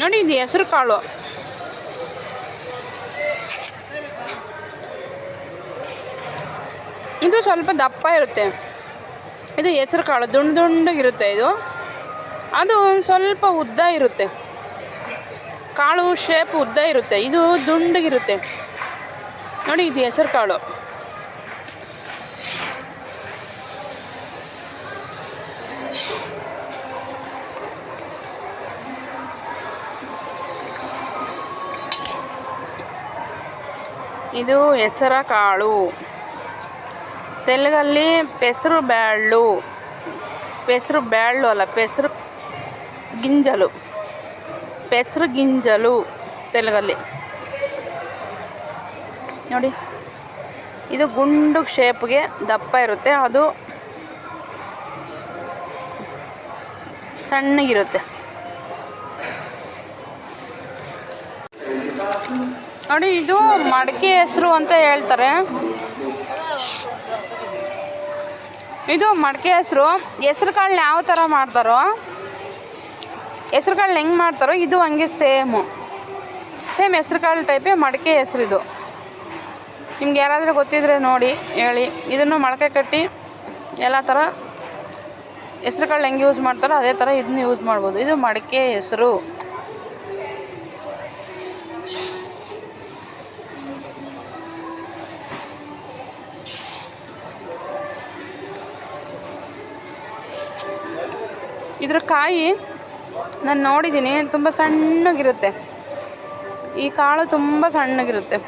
ನೋಡಿ, ಇದು ಹೆಸರು ಕಾಳು. ಇದು ಸ್ವಲ್ಪ ದಪ್ಪ ಇರುತ್ತೆ. ಇದು ಹೆಸರು ಕಾಳು, ದುಂಡು ದುಂಡಗಿರುತ್ತೆ ಇದು. ಅದು ಸ್ವಲ್ಪ ಉದ್ದ ಇರುತ್ತೆ. ಕಾಳು ಶೇಪ್ ಉದ್ದ ಇರುತ್ತೆ. ಇದು ದುಂಡಗಿರುತ್ತೆ. ನೋಡಿ, ಇದು ಹೆಸರು ಕಾಳು. ಇದು ಹೆಸರ ಕಾಳು. ತೆಲುಗಲ್ಲಿ ಪೆಸರು ಬ್ಯಾಳು ಪೆಸರು ಬ್ಯಾಳು ಅಲ್ಲ, ಪೆಸರು ಗಿಂಜಲು. ಪೆಸರು ಗಿಂಜಲು ತೆಲುಗಲ್ಲಿ. ನೋಡಿ, ಇದು ಗುಂಡು ಶೇಪ್ಗೆ ದಪ್ಪ ಇರುತ್ತೆ, ಅದು ಸಣ್ಣಗಿರುತ್ತೆ. ನೋಡಿ, ಇದು ಮಡಕೆ ಹೆಸರು ಅಂತ ಹೇಳ್ತಾರೆ. ಇದು ಮಡಕೆ ಹೆಸರು. ಹೆಸ್ರು ಕಾಳನ್ನ ಯಾವ ಥರ ಮಾಡ್ತಾರೋ, ಹೆಸ್ರು ಕಾಳನ್ನ ಹೆಂಗೆ ಮಾಡ್ತಾರೋ, ಇದು ಹಂಗೆ ಸೇಮು. ಸೇಮ್ ಹೆಸ್ರು ಕಾಳು ಟೈಪೇ ಮಡಕೆ ಹೆಸರು ಇದು. ನಿಮ್ಗೆ ಯಾರಾದರೂ ಗೊತ್ತಿದ್ರೆ ನೋಡಿ, ಹೇಳಿ. ಇದನ್ನು ಮೊಳಕೆ ಕಟ್ಟಿ ಎಲ್ಲ ಥರ ಹೆಸ್ರು ಕಾಳು ಹೆಂಗೆ ಯೂಸ್ ಮಾಡ್ತಾರೋ, ಅದೇ ಥರ ಇದನ್ನ ಯೂಸ್ ಮಾಡ್ಬೋದು. ಇದು ಮಡಕೆ ಹೆಸರು. ಇದ್ರ ಕಾಯಿ ನಾನು ನೋಡಿದ್ದೀನಿ ತುಂಬ ಸಣ್ಣಗಿರುತ್ತೆ. ಈ ಕಾಳು ತುಂಬ ಸಣ್ಣಗಿರುತ್ತೆ.